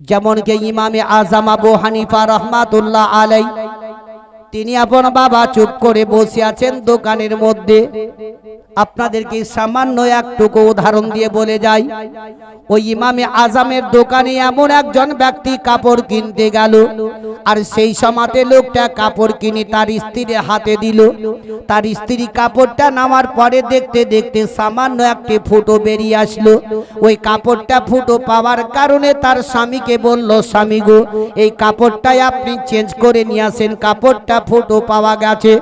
যেমন কে ইমামে আজাম আবু হানিফা রহমাতুল্লাহ আলাই তিনি আপন বাবা চুপ করে বসে আছেন দোকানের মধ্যে। আপনাদেরকে সামান্য একটুকু উদাহরণ দিয়ে বলে যাই। ওই ইমামে আজামের দোকানে এমন একজন ব্যক্তি কাপড় কিনতে গেল, আর সেই সমাতে লোকটা কাপড় কিনে তার স্ত্রীর হাতে দিল। তার স্ত্রী কাপড়টা নামার পরে দেখতে দেখতে সামান্য একটি ফুটো বেরিয়ে আসলো। ওই কাপড়টা ফুটো পাওয়ার কারণে তার স্বামীকে বলল, স্বামী গো, এই কাপড়টাই আপনি চেঞ্জ করে নিয়ে আসেন। কাপড়টা ফুটো পাওয়া গেছে।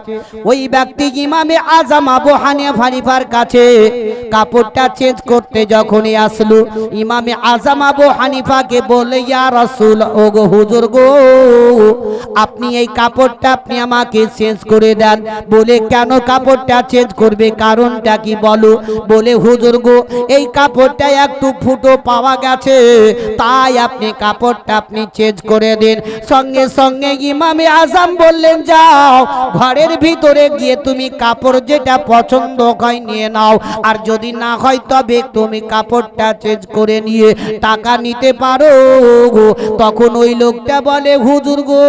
ওই ব্যক্তি ইমামে আজম আবু হানিয়া হানিফার কাছে কাপড়টা চেঞ্জ করতে যখনই আসলো, ইমামে আজম আবু হানিফাকে বলে, ইয়া রাসূল ও গো হুজুর গো, আপনি এই কাপড়টা আপনি আমাকে চেঞ্জ করে দেন। বলে, কেন কাপড়টা চেঞ্জ করবে, কারণটা কি বলো? বলে, হুজুর গো, এই কাপড়টা একটু ফুটো পাওয়া গেছে, তাই আপনি কাপড়টা আপনি চেঞ্জ করে দিন। সঙ্গে সঙ্গে ইমামে আজম বললেন যাও, ঘরের ভিতরে গিয়ে তুমি কাপড় যেটা পছন্দ হয় নিয়ে নাও। আর যদি না হয়, তবে তুমি কাপড়টা চেঞ্জ করে নিয়ে টাকা নিতে পারো গো। তখন ওই লোকটা বলে, হুজুর গো,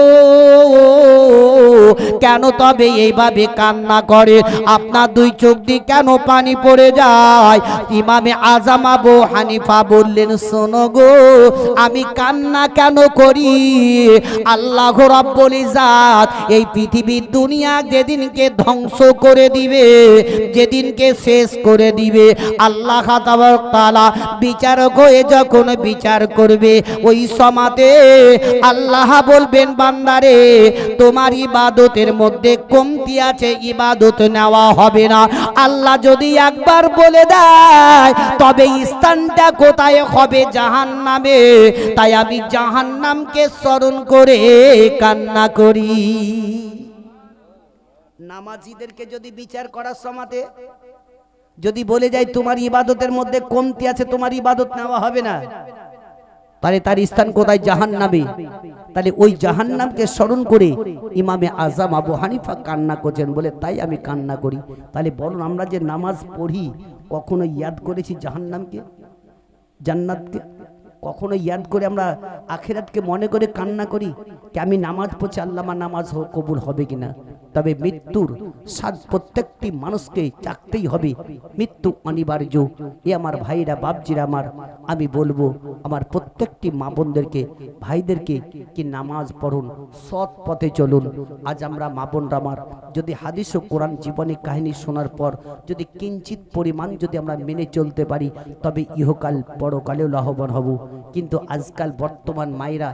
কেন তবে এইভাবে কান্না করে? আপনার দুই চোখ দিয়ে কেন পানি পড়ে যায়? ইমামে আজম আবু হানিফা বললেন, শোনো গো, আমি কান্না কেন করি? আল্লাহ রব্বুল ইজাত এই পৃথিবীর দুনিয়া যেদিনকে ধ্বংস করে দিবে, যেদিনকে শেষ করে দিবে, আল্লাহ তালা বিচারক হয়ে যখন বিচার করবে, ওই সমাতে আল্লাহ বলবেন, বান্দারে, তোমার ইবাদতের মধ্যে কমতি আছে, ইবাদত নেওয়া হবে না। আল্লাহ যদি একবার বলে দেয়, তবে স্থানটা কোথায় হবে? জাহান নামে তাই আমি জাহান নামকে স্মরণ করে কান্না করি। নামাজিদেরকে যদি বিচার করার সমাতে, যদি বলে যায় তোমার ইবাদতের মধ্যে কমতি আছে, তোমার ইবাদত নেওয়া হবে না, তাহলে তার স্থান কোথায়? জাহান নামে তাহলে ওই জাহান নামকে স্মরণ করে ইমামে আজাম আবু হানিফা কান্না করছেন বলে, তাই আমি কান্না করি। তাহলে বলুন, আমরা যে নামাজ পড়ি, কখনো ইয়াদ করেছি জাহান নামকে জান্নাতকে? কখনো ইয়াদ করে আমরা আখেরাতকে মনে করে কান্না করি? কি আমি নামাজ পড়ছি? আল্লামা নামাজ কবুল হবে কিনা? তবে মৃত্যুর স্বাদ প্রত্যেকটি মানুষকে চাকতেই হবে। মৃত্যু অনিবার্য। এ আমার ভাইরা, বাপজিরা আমার, আমি বলব, আমার প্রত্যেকটি মা বোনদেরকে, ভাইদেরকে কি নামাজ পড়ুন, সৎ পথে চলুন। আজ আমরা মা বোনরা আমার, যদি হাদিস ও কোরআন জীবনী কাহিনী শোনার পর, যদি কিঞ্চিত পরিমাণ যদি আমরা মেনে চলতে পারি, তবে ইহকাল পরকালেও লাভবান হব। কিন্তু আজকাল বর্তমান মায়েরা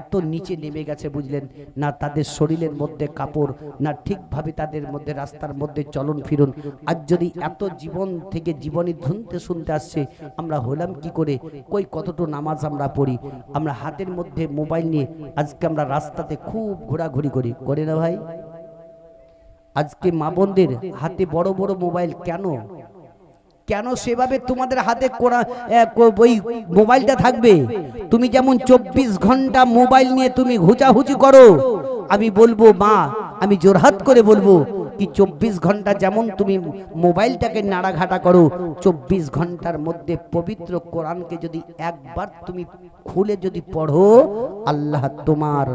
এত নিচে নেমে গেছে বুঝলেন, না তাদের শরীরের মধ্যে কাপড়, না ঠিকভাবে তাদের মধ্যে, রাস্তার মধ্যে চলন ফিরুন। আজ যদি এত জীবন থেকে জীবনী ধুনতে শুনতে আসছে, আমরা হলাম কি করে? কই কতটুকু নামাজ আমরা পড়ি? আমরা হাতের মধ্যে মোবাইল নিয়ে আজকে আমরা রাস্তাতে খুব ঘোরাঘুরি করি। করে না ভাই? আজকে মা বোনদের হাতে বড় বড় মোবাইল কেন? কেন সেভাবে তোমাদের হাতে ওই মোবাইলটা থাকবে? তুমি যেমন চব্বিশ ঘণ্টা মোবাইল নিয়ে তুমি হুচাহুচি করো, আমি বলব, মা আমি জোরহাত করে বলব কি চব্বিশ ঘণ্টা যেমন তুমি মোবাইলটাকে নাড়াঘাটা করো, চব্বিশ ঘণ্টার মধ্যে পবিত্র কোরআনকে যদি একবার তুমি খুলে যদি পড়ো, আল্লাহ তোমার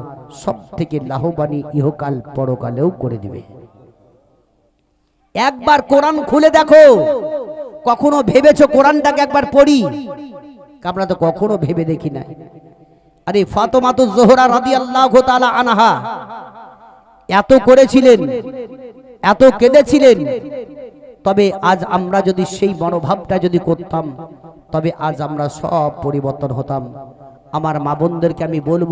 সব থেকে লাভবানী ইহকাল পরকালেও করে দিবে। একবার কোরআন খুলে দেখো, কখনো ভেবেছো কোরআনটাকে একবার পড়ি? আমরা তো কখনো ভেবে দেখি না আরে ফাতেমাতু জোহরা রাদিয়াল্লাহু তাআলা আনহা এত করেছিলেন, এত কেঁদেছিলেন। তবে আজ আমরা যদি সেই মনোভাবটা যদি করতাম, তবে আজ আমরা সব পরিবর্তন হতাম। আমার মা বোনদেরকে আমি বলব,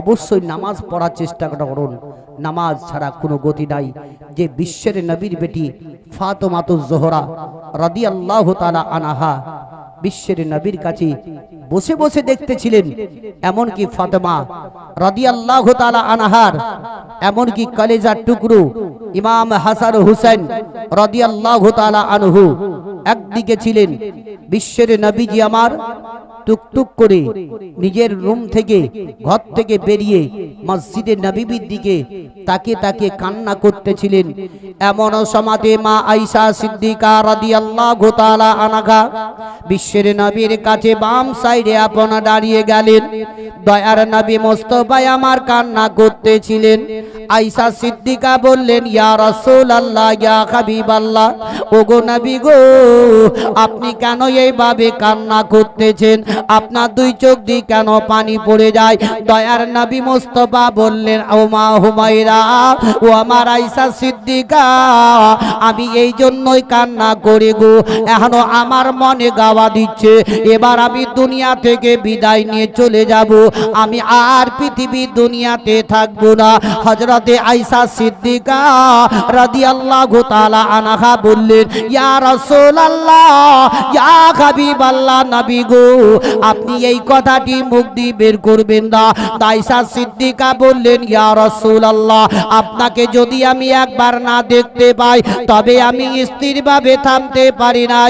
অবশ্যই নামাজ পড়ার চেষ্টা করুন। নামাজ ছাড়া কোনো গতি নাই। যে বিশ্বের নবীর বেটি ফাতমাতু জোহরা রাদি আল্লাহ তালা আনাহা বিশ্বের নবীর কাছে বসে বসে দেখতেছিলেন, এমনকি ফাতেমা রাদি আল্লাহ তালা আনাহার, এমনকি কলেজার টুকরো ইমাম হাসান হুসেন রাদি আল্লাহ তালা আনহু একদিকে ছিলেন। বিশ্বের নবীজি আমার টুকটুক করে নিজের রুম থেকে, ঘর থেকে বেরিয়ে মসজিদে নবীবির দিকে তাকে তাকে কান্না করতেছিলেন। এমন সমাধে মা আইসা সিদ্দিকা রাদিয়াল্লাহু তাআলা আনাঘা বিশ্বের নবীর কাছে বাম সাইডে আপন দাঁড়িয়ে গেলেন। দয়ার নবী মোস্তফা আমার কান্না করতেছিলেন। আইসা সিদ্দিকা বললেন, ইয়া রাসূলুল্লাহ, ইয়া হাবিবাল্লাহ, ওগো নবী গো, আপনি কেন এইভাবে কান্না করতেছেন? আপনার দুই চোখ দিয়ে কেন পানি পড়ে যায়? দয়ার নবী মোস্তফা বললেন, ও মা হুমায়রা, ও আমার আইসা সিদ্দিকা, আমি এই জন্যই কান্না করে গো। এখনও আমার মনে গাওয়া দিচ্ছে, এবার আমি দুনিয়া থেকে বিদায় নিয়ে চলে যাব। আমি আর পৃথিবী দুনিয়াতে থাকব না। হজরতে আইসা সিদ্দিকা রাদি আল্লাহ তাআলা আনাহা বললেন, ইয়া রাসূলুল্লাহ, ইয়া হাবিবাল্লাহ নবী গো আপনি এই কথাটি মুখ দিয়ে বের করবেন না। আইসা সিদ্দিকা বললেন, ইয়া রাসূলুল্লাহ, আপনাকে যদি আমি একবার না দেখতে পাই, তবে আমি স্থির ভাবে থামতে পারি না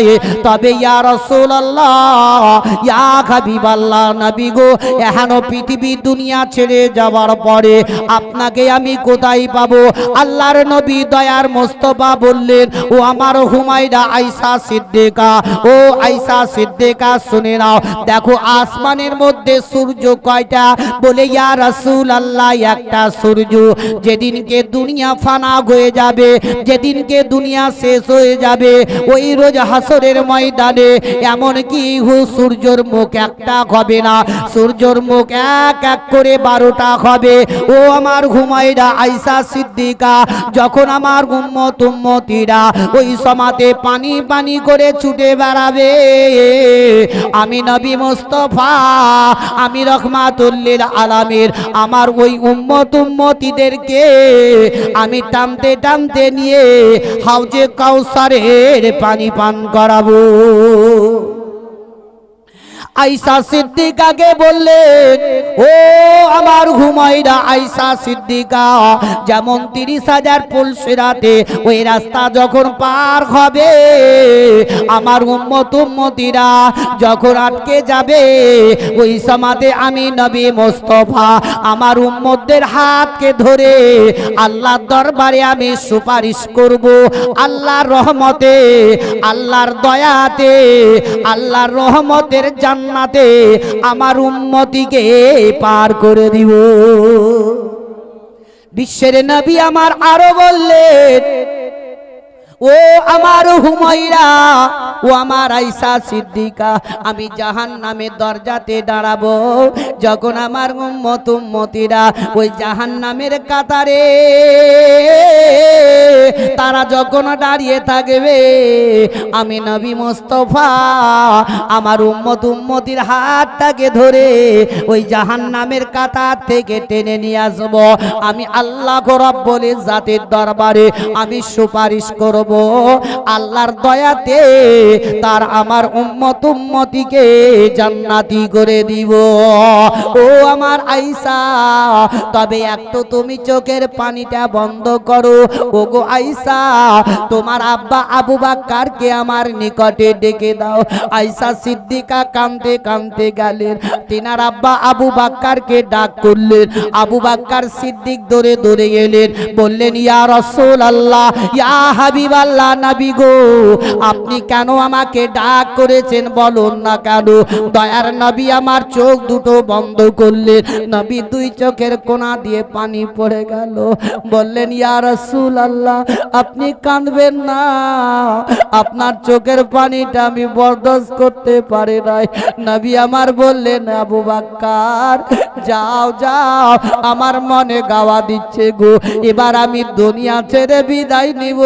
তবে ইয়া রাসূলুল্লাহ, ইয়া হাবিবাল্লাহ নবী গো, এখনও পৃথিবী দুনিয়া ছেড়ে যাওয়ার পরে আপনাকে আমি কোথায় পাবো? আল্লাহর নবী দয়ার মোস্তফা বললেন, ও আমার হুমায়রা আইসা সিদ্দিকা, ও আইসা সিদ্দিকা, শুনে নাও দেখো, আসমানের মধ্যে সূর্য কয়টা? বলে, ইয়া রাসূল আল্লাহ একটা সূর্য। যেদিনকে দুনিয়া ফানা হয়ে যাবে, যেদিনকে দুনিয়া শেষ হয়ে যাবে, ওই রোজ হাসরের ময়দানে এমন কি হু, সূর্যর মুখ একটা হবে না। সূর্যর মুখ এক এক করে বারোটা হবে। ও আমার ঘুমাইরা আইসা সিদ্দিকা, যখন আমার উম্মত উম্মতিরা ওই সমাতে পানি পানি করে ছুটে বেড়াবে, আমি নবী মোস্তফা, আমি রহমাতুল্লিল আলামের আমার ওই উম্মত উম্মতিদেরকে আমি টানতে টানতে নিয়ে হাউজে কাউসারের পানি পান করাবো। আইসা সিদ্দিকাকে বললেন, ও আমার হুমায়রা আইসা সিদ্দিকা, যেমন তিরিশ হাজার পুলসিরাতে ওই রাস্তা যখন পার হবে, আমার উম্মত উম্মতিরা যখন আটকে যাবে, ওই সমাতে আমি নবী মোস্তফা, আমার উম্মতদের হাতকে ধরে আল্লাহর দরবারে আমি সুপারিশ করব। আল্লাহর রহমতে, আল্লাহর দয়াতে, আল্লাহর রহমতের জান্নাতে আমার উন্মতিকে পার করে দিব। বিশ্বের নবী আমার আরও বললেন ও আমার হুমাইরা ও আমার আইসা সিদ্দিকা, আমি জাহান নামের দরজাতে দাঁড়াবো। যখন আমার উম্মত উম্মতিরা ওই জাহান নামের কাতারে, তারা যখন দাঁড়িয়ে থাকবে, আমি নবী মোস্তফা, আমার উম্মত উম্মতির হাতটাকে ধরে ওই জাহান নামের কাতার থেকে টেনে নিয়ে আসব। আমি আল্লাহ রব্বুল জাতির দরবারে আমি সুপারিশ করব। আল্লাহর দয়াতে তার আমার উম্মত উম্মতিকে জান্নাতি করে দিব। ও আমার আইসা, তবে একটু তুমি চোখের পানিটা বন্ধ করো। ও গো আইসা, তোমার আব্বা আবু বাক্কারকে আমার নিকটে ডেকে দাও। আইসা সিদ্দিকা কান্দে কান্দে গেলেন। তিনার আব্বা আবু বাক্কারকে ডাক করলেন। আবু বাক্কার সিদ্দিক দৌড়ে দৌড়ে গেলেন বললেন, ইয়া রসুল আল্লাহ ইয়া হাবিব আল্লাহ নবী গো, আপনি কেন আমাকে ডাক করেছেন বলুন না কেন? দয়ার নবী আমার চোখ দুটো বন্ধ করলেন। নবী দুই চোখের কোনা দিয়ে পানি পড়ে গেল। বললেন, ইয়া রসুল আল্লাহ আপনি কাঁদবেন না। আপনার চোখের পানিটা আমি বরদাস্ত করতে পারি নাই। নবী আমার বললেন, আবু বাক্কার, যাও যাও, আমার মনে গাওয়া দিচ্ছে গো। এবার আমি দুনিয়া ছেড়ে বিদায় নিব।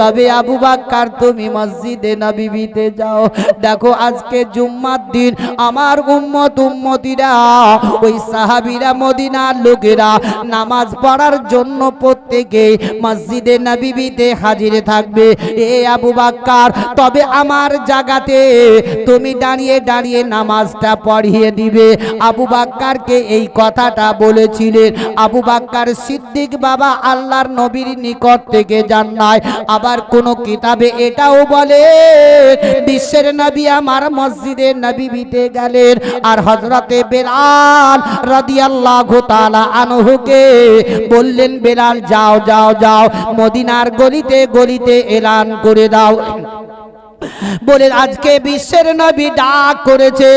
তবে আবু বাক্কার তুমি মসজিদে নবীবিতে যাও। দেখো, আজকে জুম্মার দিন। আমার উম্মত উম্মতিরা, ওই সাহাবিরা, মদিনার লোকেরা নামাজ পড়ার জন্য প্রত্যেকে মসজিদে নবীবিতে হাজির থাকবে। এ আবু বাক্কার, তবে আমার জায়গাতে তুমি দাঁড়িয়ে দাঁড়িয়ে নামাজটা পড়িয়ে দিবে। আবু বাক্কারকে এই কথাটা বলেছিলেন। আবু বাক্কার সিদ্দিক বাবা আল্লাহর নবীর নিকট থেকে জান্নায়। আবার কোন কিতাবে এটাও বলে, বিশ্বের নবী আমার মসজিদে নবী বিতে গেলেন আর হজরতে বেলাল রাদিয়াল্লাহু তাআলা আনহুকে বললেন, বেলাল, যাও যাও যাও, মদিনার গলিতে গলিতে এলান করে দাও। বলে, আজকে বিশ্বের নবী ডাক করেছে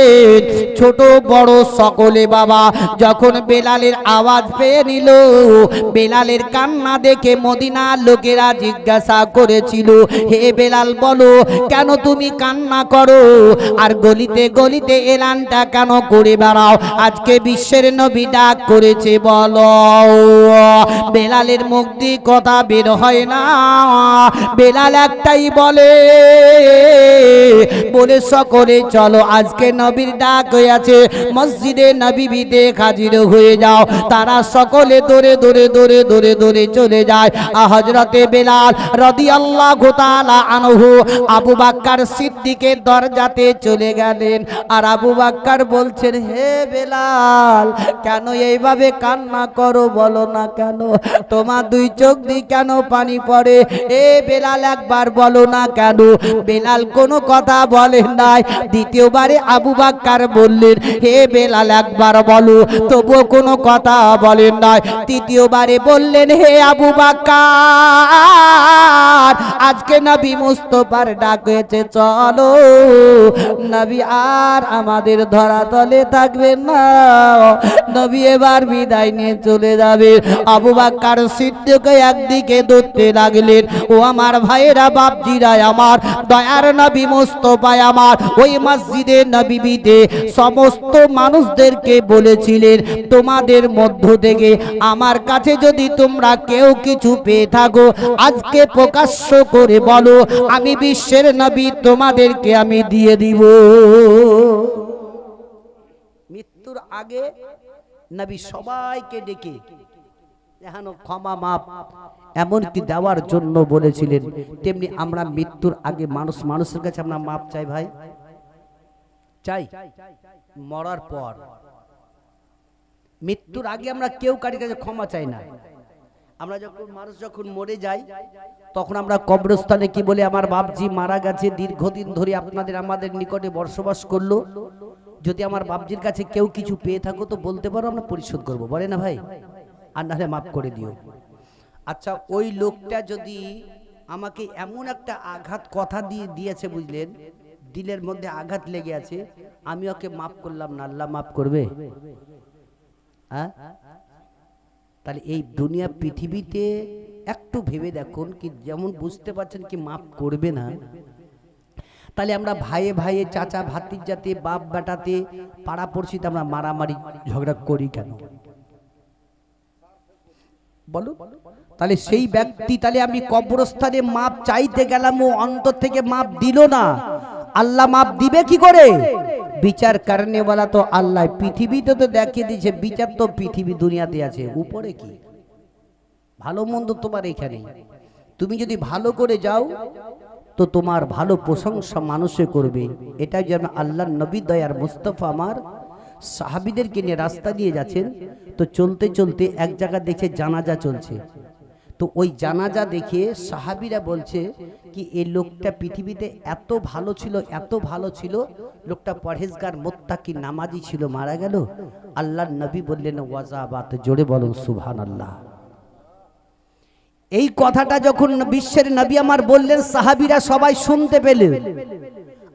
ছোট, বড় সকলে বাবা। যখন বেলালের আওয়াজ পেয়ে নিল, বেলালের কান্না দেখে মদিনার লোকেরা জিজ্ঞাসা করেছিল, হে বেলাল, বলো, কেন তুমি কান্না করো? আর গলিতে গলিতে এলানটা কেন করে বেড়াও? আজকে বিশ্বের নবী ডাক করেছে, বলো। বেলালের দিয়ে কথা বের হয় না। বেলাল একটাই বলে বলে সকলে চলো, আজকে নবীর ডাক হয়েছে মসজিদে নবীবিতে হাজির হয়ে যাও। তারা সকলে দৌড়ে দৌড়ে দৌড়ে দৌড়ে দৌড়ে চলে যায়। আর হজরতে বেলাল রদি আল্লাহ গোতালা আনহু আবু বাক্কার সিদ্দিকের দরজাতে চলে গেলেন। আর আবু বাক্কার বলছেন, হে বেলাল, কেন এইভাবে কান্না করো বলো না কেন? তোমার দুই চোখ দিয়ে কেন পানি পড়ে? এ বেলাল একবার বলো না কেন? বেলাল কোনো কথা বলেন নাই। দ্বিতীয়বারে আবু বাক্কার বললেন, হে বেলাল, একবার বলো। তবুও কোনো কথা বলেন নাই। তৃতীয়বারে বললেন, হে আবু বাক্কার, আজকে নবী মুস্তফার ডাক হয়েছে, চলো। নবী আর আমাদের ধরা তলে থাকবেন না। নবী এবার বিদায় নিয়ে চলে যাবে। আবু বাক্কার সিদ্ধকে একদিকে ধরতে লাগলেন, ও আমার ভাইয়েরা বাপজিরা আমার দয়ার নবী মোস্তফায় আমার। ওই মসজিদে নবীবিতে সমস্ত মানুষদেরকে বলেছিলেন, তোমাদের মধ্য থেকে আমার কাছে যদি তোমরা কেউ কিছু পেয়ে থাকো, আজকে প্রকাশ্য করে বলো, আমি বিশ্বের নবী, তোমাদেরকে আমি দিয়ে দিব। মৃত্যুর আগে নবী সবাইকে ডেকে এখানো ক্ষমা মাপ এমনকি দেওয়ার জন্য বলেছিলেন তেমনি আমরা মৃত্যুর আগে মানুষ মানুষের কাছে আমরা মাপ চাই ভাই। চাই মরার পর। মৃত্যুর আগে আমরা কেউ কারি কাছে ক্ষমা চাই না। আমরা যখন মানুষ যখন মরে যাই তখন আমরা কবরস্থানে কি বলে আমার বাপজি মারা গেছে দীর্ঘদিন ধরে আপনাদের আমাদের নিকটে বসবাস করল। যদি আমার বাপজির কাছে কেউ কিছু পেয়ে থাকো তো বলতে পারো আমরা পরিশোধ করব। বলে না ভাই? আর নাহলে মাফ করে দিও। আচ্ছা ওই লোকটা যদি আমাকে এমন একটা আঘাত কথা দিয়ে দিয়েছে বুঝলেন, দিলের মধ্যে আঘাত লেগে আছে, আমি ওকে মাফ করলাম না, আল্লাহ মাফ করবে? হ্যাঁ তাহলে এই দুনিয়া পৃথিবীতে একটু ভেবে দেখুন কি যেমন বুঝতে পারছেন কি মাফ করবে না। তাহলে আমরা ভাইয়ে ভাইয়ে, চাচা ভাতির জাতে বাপ বেটাতে, পাড়া পড়শিতে আমরা মারামারি ঝগড়া করি কেন? বলো তাহলে সেই ব্যক্তি তাহলে আমি কবরস্থানে মাপ চাইতে গেলাম, ও অন্তর থেকে মাপ দিল না। আল্লাহ মাপ দিবে কি করে? বিচার কারণে বলা তো আল্লাহ পৃথিবীতে তো দেখিয়ে দিয়েছে, বিচার তো পৃথিবী দুনিয়াতে আছে। উপরে কি? ভালো মন্দ তোমার এখানে। তুমি যদি ভালো করে যাও, তো তোমার ভালো প্রশংসা মানুষে করবে। এটাই যেন আল্লাহ নবী দয়ার মুস্তফা আমার। সাহাবিদেরকে নিয়ে রাস্তা দিয়ে যাচ্ছেন, তো চলতে চলতে এক জায়গা দেখে জানাজা চলছে। তো ওই জানাজা দেখে সাহাবিরা বলছে কি এই লোকটা পৃথিবীতে এত ভালো ছিল, এত ভালো ছিল, লোকটা পরহেজগার, মোত্তাকি, নামাজি ছিল, মারা গেল? আল্লাহ নবী বললেন, ওয়াজাবাত, জোরে বলুন সুভান আল্লাহ এই কথাটা যখন বিশ্বের নবী আমার বললেন, সাহাবিরা সবাই শুনতে পেলেন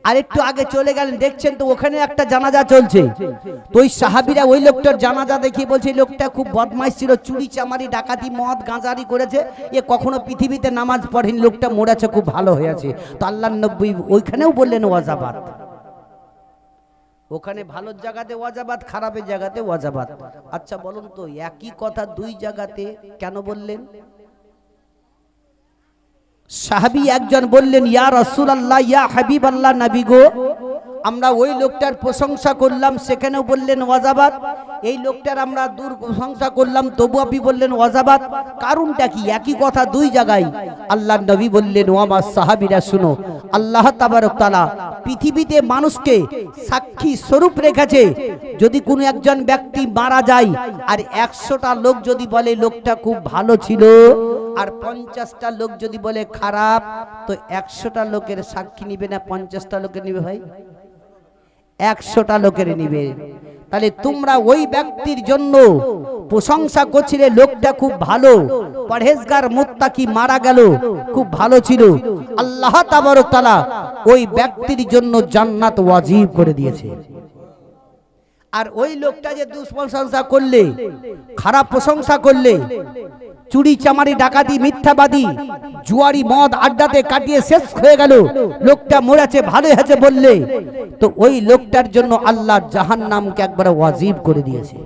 আর একটু আগে চলে গেলেন, দেখছেন তো ওখানে একটা জানাজা চলছে। তো ওই সাহাবিরা ওই লোকটার জানাজা দেখি বলছে লোকটা খুব বদমাইশ ছিল, চুরি চামারি, ডাকাতি, মদ, গাঁজারি করেছে। এ কখনো পৃথিবীতে নামাজ পড়েন, লোকটা মরেছে, খুব ভালো হয়েছে। তো আল্লাহ নব্বই ওইখানেও বললেন ওয়াজাবাদ ওখানে ভালো জায়গাতে ওয়াজাবাদ খারাপের জায়গাতে ওয়াজাবাদ আচ্ছা বলুন তো, একই কথা দুই জায়গাতে কেন বললেন? সাহাবি একজন বললেন, ইয়া রসুল আল্লাহ ইয়া হাবিব আল্লাহ নাবিগো গো, আমরা ওই লোকটার প্রশংসা করলাম, সেখানেও বললেন ওয়াজাবাদ এই লোকটার আমরা দূর প্রশংসা করলাম, তবু আপনি বললেন ওয়াজাবাদ কারণটা কি? একই কথা দুই জায়গায়। আল্লাহ নবী বললেন, ও আমার সাহাবিরা, শুনো, আল্লাহ তাবারক তাআলা পৃথিবীতে মানুষকে সাক্ষী স্বরূপ রেখেছে। যদি কোনো একজন ব্যক্তি মারা যায়, আর একশোটা লোক যদি বলে, লোকটা খুব ভালো ছিল, আর পঞ্চাশটা লোক যদি বলে, খারাপ, তো একশোটা লোকের সাক্ষী নিবে না, পঞ্চাশটা লোকের নিবে ভাই? একশোটা লোকের নিবে। তাহলে তোমরা ওই ব্যক্তির জন্য প্রশংসা করছিলে লোকটা খুব ভালো। পরহেজগার মুত্তাকি মারা গেল খুব ভালো ছিল। আল্লাহ তালা ওই ব্যক্তির জন্য জান্নাত ওয়াজিব করে দিয়েছে। আর ওই লোকটা যে দুঃপ্রশংসা করলে খারাপ প্রশংসা করলে চুরি, চামারি, ডাকাতি, মিথ্যাবাদী, জুয়ারি, মদ আড্ডাতে কাটিয়ে শেষ হয়ে গেল। লোকটা মরেছে, ভালো আছে বললে। তো ওই লোকটার জন্য আল্লাহ জাহান নামকে একবার ওয়াজিব করে দিয়েছে।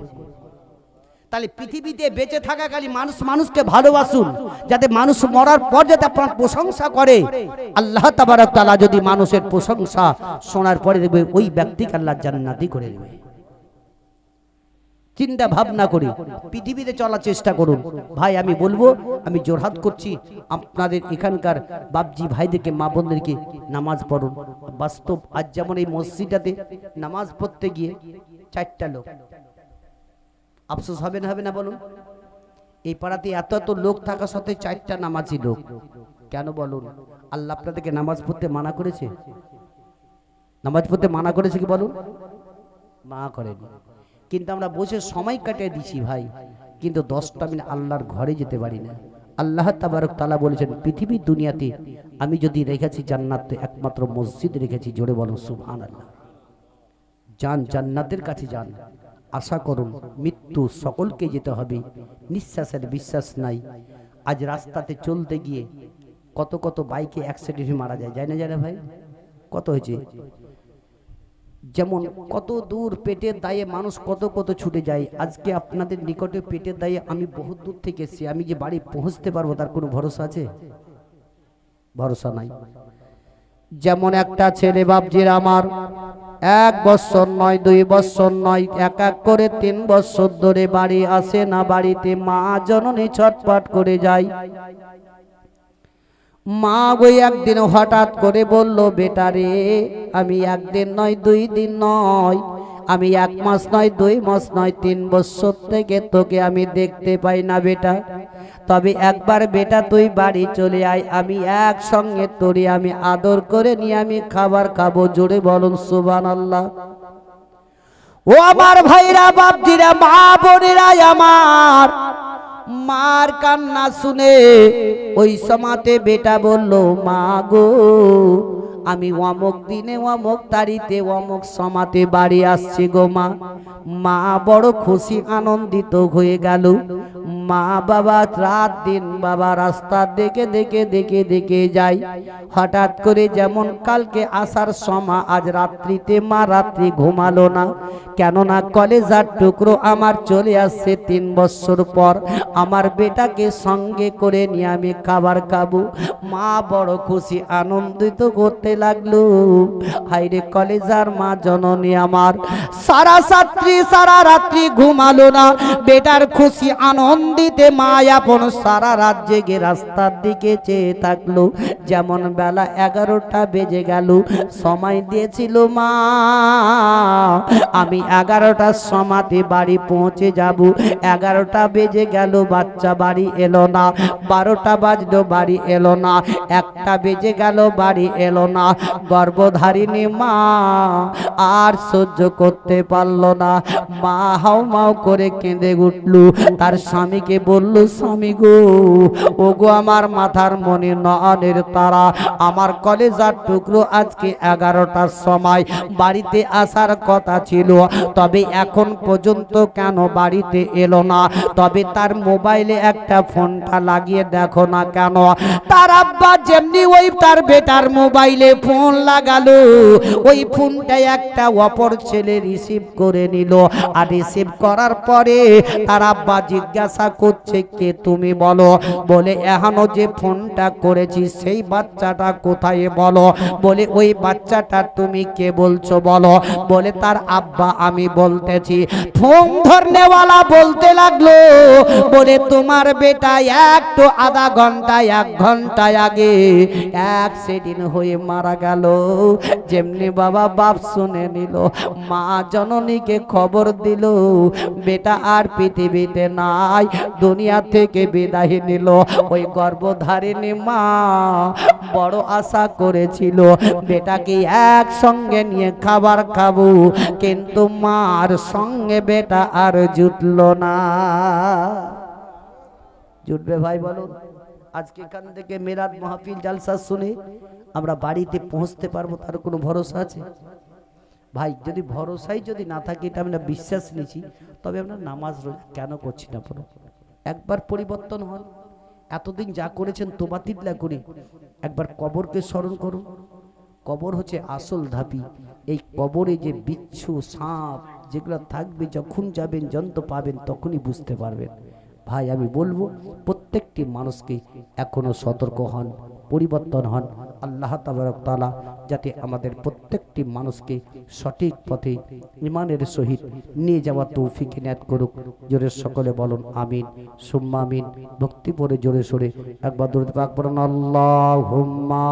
তাহলে পৃথিবীতে বেঁচে থাকাকালী মানুষ, মানুষকে ভালোবাসুন, যাতে মানুষ মরার পর যাতে আপনার প্রশংসা করে। আল্লাহ তাআলা যদি মানুষের প্রশংসা শোনার পরে দেখবে ওই ব্যক্তিকে আল্লাহ জান্নাতি করে দেবে। চিন্তা ভাবনা করি। পৃথিবীতে চলার চেষ্টা করুন। ভাই, আমি বলব, আমি জোরহাত করছি। আপনাদের এখানকার বাবজি ভাইদেরকে, মা বোনদেরকে নামাজ পড়ুন। বাস্তব, আজ যেমন এই মসজিদটাতে নামাজ পড়তে গিয়ে চারটা লোক। আফসোস হবে না হবে না বলুন? এই পাড়াতে এত এত লোক থাকা সত্ত্বেও চারটা নামাজি লোক। কেন বলুন? আল্লাহ আপনাদেরকে নামাজ পড়তে মানা করেছে? নামাজ পড়তে মানা করেছে কি বলুন? মা করেনি। কিন্তু আমরা বসে সময় কাটিয়ে দিছি ভাই। কিন্তু দশটা মিনিট আল্লাহর ঘরে যেতে পারি না। আল্লাহ তাবারক তালা বলেছেন পৃথিবীর দুনিয়াতে আমি যদি রেখেছি জান্নাতে একমাত্র মসজিদ রেখেছি। জোরে বলো সুবহান আল্লাহ যান, জান্নাতের কাছে যান। আশা করুন, মৃত্যু সকলকে যেতে হবে। নিঃশ্বাসের বিশ্বাস নাই। আজ রাস্তাতে চলতে গিয়ে কত কত বাইকে অ্যাক্সিডেন্ট মারা যায়। যায় না যায় না ভাই? কত হয়েছে? যেমন কত দূর পেটের দায়ে মানুষ কত কত ছুটে যায়, আজকে আপনাদের নিকটে পেটের দায়ে আমি বহু দূর থেকে এসেছি, আমি যে বাড়ি পৌঁছতে পারব তার কোনো ভরসা আছে? ভরসা নাই। যেমন একটা ছেলে বাপজির আমার, এক বছর নয়, দুই বছর নয়, এক এক করে তিন বছর ধরে বাড়ি আসে না, বাড়িতে মা জননী ছটপট করে যায়। মা গই একদিন হঠাৎ করে বলল, বেটা রে, আমি একদিন নয়, দুই দিন নয়, আমি এক মাস নয়, দুই মাস নয়, তিন বছর থেকে তোকে আমি দেখতে পাই না বেটা। তবে একবার বেটা তুই বাড়ি চলে আয়, আমি একসঙ্গে তোরে আমি আদর করে নিয়ে আমি খাবার খাব, জোরে বলুন সুবান আল্লাহ ও আমার ভাইরা, বাপজিরা, মা বোনেরা আমার মার কান্না শুনে ওই সমাতে বেটা বলল, মা গো, আমি অমক দিনে, অমক তারিতে, অমক সমাতে বাড়ি আসছি গো মা। মা বড় খুশি, আনন্দিত হয়ে গেল। মা বাবা রাত দিন বাবা রাস্তা দেখে দেখে দেখে দেখে যাই হঠাৎ করে যেমন কালকে আসার সময় আজ রাত্রিতে মা রাত্রি ঘুমালো না। কেননা কলেজার টুকরো আমার চলে আসছে তিন বছর পর। আমার বেটাকে সঙ্গে করে নিয়ে আমি খাবার খাব। মা বড় খুশি, আনন্দিত করতে লাগল। হাইরে কলেজার মা জননী আমার। সারা ছাত্রী সারা রাত্রি ঘুমালো না। বেটার খুশি আনন্দিতে মা আপন সারা রাত জেগে রাস্তার দিকে চেয়ে থাকল। যেমন বেলা এগারোটা বেজে গেল, সময় দিয়েছিল মা, আমি এগারোটার সমাতে বাড়ি পৌঁছে যাব। এগারোটা বেজে গেল, বাচ্চা বাড়ি এলো না। বারোটা বাজলো, বাড়ি এলো না। একটা বেজে গেল, বাড়ি এলো না। গর্ভধারিণী মা আর সহ্য করতে পারল না। মা হাও মাও করে কেঁদে উঠলু। তার স্বামীকে বলল, স্বামী গো ও গো আমার মাথার মনে নয়নের তারা, আমার কলেজার টুকরো আজকে এগারোটার সময় বাড়িতে আসার কথা ছিল, তবে এখন পর্যন্ত কেন বাড়িতে এলো না? তবে তার মোবাইলে একটা ফোনটা লাগিয়ে দেখো না কেন? তার আব্বা যেমনি ওই তার বেটার মোবাইলে ফোন লাগালো, ওই ফোনটা একটা অপর ছেলে রিসিভ করে নিল। আর রিসিভ করার পরে তার আব্বা জিজ্ঞাসা করছে কে তুমি বলো? বলে, এখনও যে ফোনটা করেছি, সেই বাচ্চাটা কোথায় বলো? বলে, ওই বাচ্চাটা তুমি কে বলছো বলো? বলে, তার আব্বা আমি বলতেছি। ফোন ধরনেওয়ালা বলতে লাগল। বলে, তোমার বেটা একটু আধা ঘণ্টা, এক ঘণ্টা আগে অ্যাক্সিডেন্ট হয়ে মারা গেল। যেমনি বাবা বাপ শুনে নিল, মা জননীকে খবর দিল, বেটা আর পৃথিবীতে নাই। দুনিয়া থেকে বিদায় নিল। ওই গর্ভধারিণী মা বড় আশা করেছিল, বেটাকে একসঙ্গে নিয়ে খাবার খাব। কিন্তু মার সঙ্গে বেটা আর জুটল না। জুটবে ভাই বলুন, আজকে এখান থেকে মেরাত মাহফিল জালসা শুনে, আমরা বাড়িতে পৌঁছতে পারব তার কোনো ভরসা আছে? ভাই, যদি ভরসাই যদি না থাকে, এটা আমরা বিশ্বাস নিচ্ছি তবে আমরা নামাজ কেন করছি না বলো একবার পরিবর্তন হন। এতদিন যা করেছেন তোবাতিল্লা করে, একবার কবরকে স্মরণ করুন। কবর হচ্ছে আসল ধাপি। এই কবরে যে বিচ্ছু সাপ যেগুলো থাকবে, যখন যাবেন, যন্ত্র পাবেন, তখনই বুঝতে পারবেন। ভাই, আমি বলব, প্রত্যেকটি মানুষকে এখনও সতর্ক হন, পরিবর্তন হন। আল্লাহ তাআলা যাতে আমাদের প্রত্যেকটি মানুষকে সঠিক পথে ইমানের সহিত নিয়ে যাওয়ার তৌফিক ইনায়াত করুক। জোরে সকলে বলুন, আমিন। সুম্মা আমিন। ভক্তি পরে জোরে সোরে। একবার দূরে পাক বলুন আল্লাহুম্মা